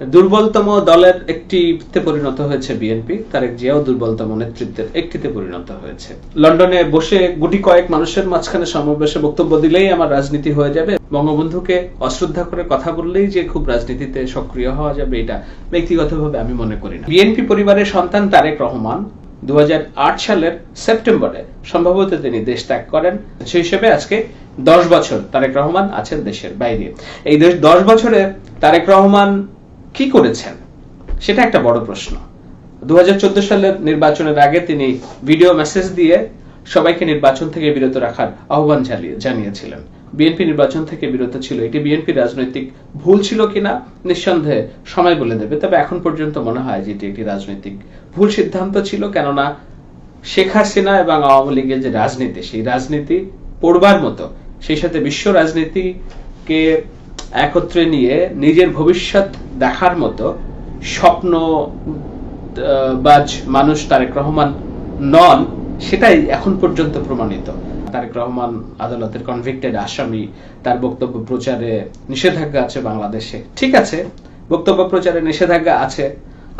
দুর্বলতম দলের একটিতে পরিণত হয়েছে বিএনপি, তারেক জিয়াও দুর্বলতম নেতৃত্বের একটিতে পরিণত হয়েছে। লন্ডনে বসে গুটি কয়েক মানুষের মাঝখানে সমাবেশে বক্তব্য দিলেই আমার রাজনীতি হয়ে যাবে। বঙ্গবন্ধুকে অশ্রদ্ধা করে কথা বললেই যে খুব রাজনীতিতে সক্রিয় হওয়া যাবে, এটা ব্যক্তিগতভাবে আমি মনে করি না। বিএনপি পরিবারের সন্তান তারেক রহমান দু হাজার আট সালের সেপ্টেম্বরে সম্ভবত তিনি দেশ ত্যাগ করেন। সেই হিসেবে আজকে দশ বছর তারেক রহমান আছেন দেশের বাইরে। এই দেশ দশ বছরে তারেক রহমান কি করেছেন? সেটা একটা বড় প্রশ্ন। দু হাজার চোদ্দ সালের নির্বাচনের আগে তিনি ভিডিও মেসেজ দিয়ে সবাইকে নির্বাচন থেকে বিরত রাখার আহ্বান জানিয়েছিলেন। বিএনপি নির্বাচন থেকে বিরত ছিল। এটি বিএনপি রাজনৈতিক ভুল ছিল কিনা নিঃসন্দেহে সময় বলে দেবে। তবে এখন পর্যন্ত মনে হয় যে এটি একটি রাজনৈতিক ভুল সিদ্ধান্ত ছিল। কেননা শেখ হাসিনা এবং আওয়ামী লীগের যে রাজনীতি, সেই রাজনীতি পড়বার মতো, সেই সাথে বিশ্ব রাজনীতিকে একত্রে নিয়ে নিজের ভবিষ্যৎ দেখার মতো স্বপ্ন আহ, বাজ মানুষ তারেক রহমান নন সেটাই এখন পর্যন্ত প্রমাণিত। তারেক রহমান আদালতের কনভিক্টেড আসামি তার বক্তব্য প্রচারে নিষেধাজ্ঞা আছে বাংলাদেশে। ঠিক আছে বক্তব্য প্রচারে নিষেধাজ্ঞা আছে।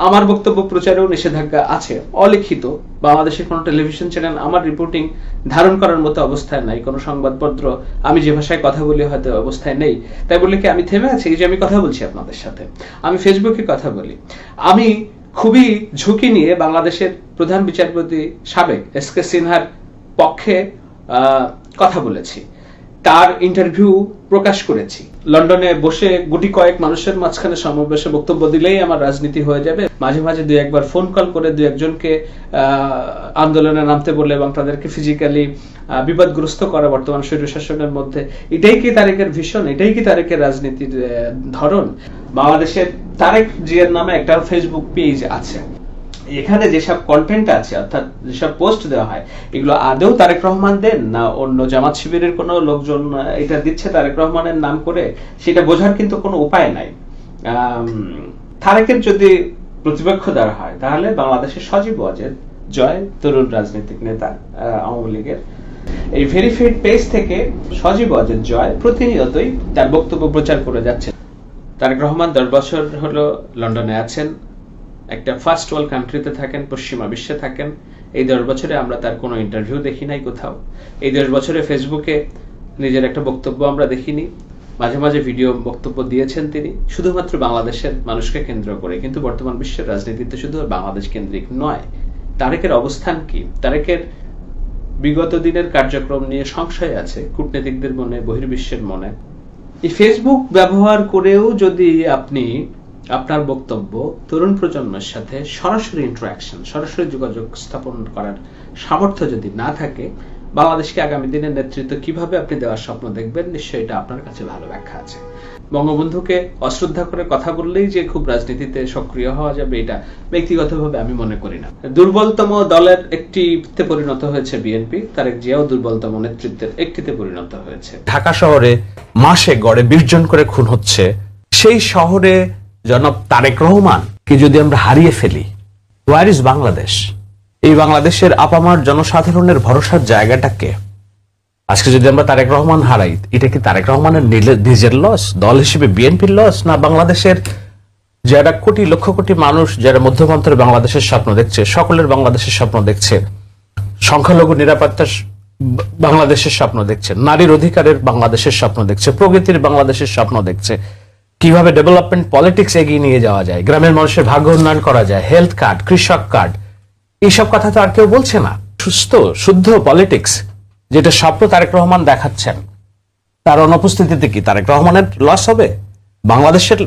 আমার বক্তব্য প্রচারেও নিষেধাজ্ঞা আছে। অলিখিত। বাংলাদেশের কোনো টেলিভিশন চ্যানেল আমার রিপোর্টিং ধারণ করার মতো অবস্থায় নাই। কোনো সংবাদপত্র আমি যে ভাষায় কথা বলি হয়তো অবস্থায় নেই। তাই বলে কি আমি থেমে আছি? এই যে আমি কথা বলছি আপনাদের সাথে। আমি ফেসবুকে কথা বলি। আমি খুবই ঝুঁকি নিয়ে বাংলাদেশের প্রধান বিচারপতি সাবেক এস কে সিনহার পক্ষে কথা বলেছি। তার ইন্টারভিউ প্রকাশ করেছি। লন্ডনে বসে গুটি কয়েক মানুষের মাঝখানে সমাবেশে বক্তব্য দিলেই আমার রাজনীতি হয়ে যাবে। মাঝে মাঝে দুই একবার ফোন কল করে দুই একজনকে আন্দোলনে নামতে বলে এবং তাদেরকে ফিজিক্যালি বিপদগ্রস্ত করা বর্তমান স্বৈর শাসনের মধ্যে। এটাই কি তারেকের ভীষণ? এটাই কি তারেকের রাজনীতির ধরন? বাংলাদেশের তারেক জিয়ার নামে একটা ফেসবুক পেজ আছে। এখানে যেসব কন্টেন্ট আছে, অর্থাৎ যেসব পোস্ট দেওয়া হয়, এগুলো আদৌ তারেক রহমান দেন না অন্য জামাত শিবিরের কোনো লোকজন এটা দিচ্ছে তারেক রহমানের নাম করে? সেটা বোঝার কিন্তু কোনো উপায় নাই। তারেকের যদি প্রতিপক্ষ দেওয়া হয়, তাহলে বাংলাদেশের সজীব ওয়াজেদ, জয় তরুণ রাজনৈতিক নেতা আওয়ামী লীগের। এই ভেরিফাইড পেজ থেকে সজীব ওয়াজেদ, জয় প্রতিনিয়তই তার বক্তব্য প্রচার করে যাচ্ছে তারেক রহমান দশ বছর হলো লন্ডনে আছেন। একটা ফার্স্ট ওয়ার্ল্ড কান্ট্রিতে থাকেন, পশ্চিমা বিশ্বে থাকেন, এই দশ বছরে আমরা তার কোনো ইন্টারভিউ দেখি নাই কোথাও। এই দশ বছরে ফেসবুকে নিজের একটা বক্তব্য আমরা দেখিনি। মাঝে মাঝে ভিডিও বক্তব্য দিয়েছেন তিনি। শুধুমাত্র বাংলাদেশের মানুষকে কেন্দ্র করে, কিন্তু বর্তমান বিশ্বের রাজনীতিতে শুধু বাংলাদেশ কেন্দ্রিক নয়, তারেকের অবস্থান কি? তারেকের বিগত দিনের কার্যক্রম নিয়ে সংশয় আছে, কূটনীতিকদের মনে, বহির্বিশ্বের মনে। এই ফেসবুক ব্যবহার করেও যদি আপনি আপনার বক্তব্য তরুণ প্রজন্মের সাথে সরাসরি ইন্টারাকশন সরাসরি যোগাযোগ স্থাপন করার সামর্থ্য যদি না থাকে, বাংলাদেশকে আগামী দিনের নেতৃত্ব কীভাবে আপনি দেওয়ার স্বপ্ন দেখবেন, নিশ্চয়ই এটা আপনার কাছে ভালো ব্যাখ্যা আছে। বঙ্গবন্ধুকে অশ্রদ্ধা করে কথা বললেই যে খুব রাজনীতিতে সক্রিয় হওয়া যাবে, এটা ব্যক্তিগতভাবে আমি মনে করি না। দুর্বলতম দলের একটিতে পরিণত হয়েছে বিএনপি, তারেক জিয়াও দুর্বলতম নেতৃত্বের একটিতে পরিণত হয়েছে। ঢাকা শহরে মাসে গড়ে বিশ জন করে খুন হচ্ছে, সেই শহরে জনাব তারেক রহমানকে যদি আমরা হারিয়ে ফেলি ওয়ার ইজ বাংলাদেশ? এই বাংলাদেশের আপামার জনসাধারণের ভরসার জায়গাটাকে। আজকে যদি আমরা তারেক রহমান হারাই, এটা কি তারেক রহমানের নিজের লস দল হিসেবে বিএনপির লস না বাংলাদেশের যারা কোটি, লক্ষ কোটি মানুষ যারা মধ্যমান্তরে বাংলাদেশের স্বপ্ন দেখছে, সকলের বাংলাদেশের স্বপ্ন দেখছে, সংখ্যালঘু নিরাপত্তার বাংলাদেশের স্বপ্ন দেখছে, নারীর অধিকারের বাংলাদেশের স্বপ্ন দেখছে প্রগতির বাংলাদেশের স্বপ্ন দেখছে কীভাবে ডেভেলপমেন্ট পলিটিক্স এগিয়ে নিয়ে যাওয়া যায়, গ্রামের মানুষের ভাগ্য উন্নয়ন করা যায় হেলথ কার্ড কৃষক কার্ড এইসব কথা তো আর কেউ বলছে না। সুস্থ, শুদ্ধ পলিটিক্স যেটা স্বপ্ন তারেক রহমান দেখাচ্ছেন। তার অনুপস্থিতিতে কি তারেক রহমানের লস হবে? বাংলাদেশের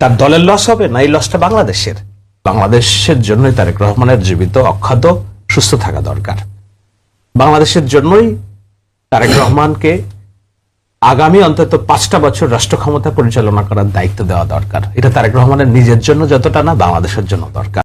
তার দলের লস হবে না এই লসটা বাংলাদেশের? বাংলাদেশের জন্যই তারেক রহমানের জীবিত অক্ষত সুস্থ থাকা দরকার। বাংলাদেশের জন্যই তারেক রহমানকে আগামী অন্তত পাঁচটা বছর রাষ্ট্র ক্ষমতা পরিচালনা করার দায়িত্ব দেওয়া দরকার। এটা তারেক রহমানের নিজের জন্য যতটা না, বাংলাদেশের জন্য দরকার।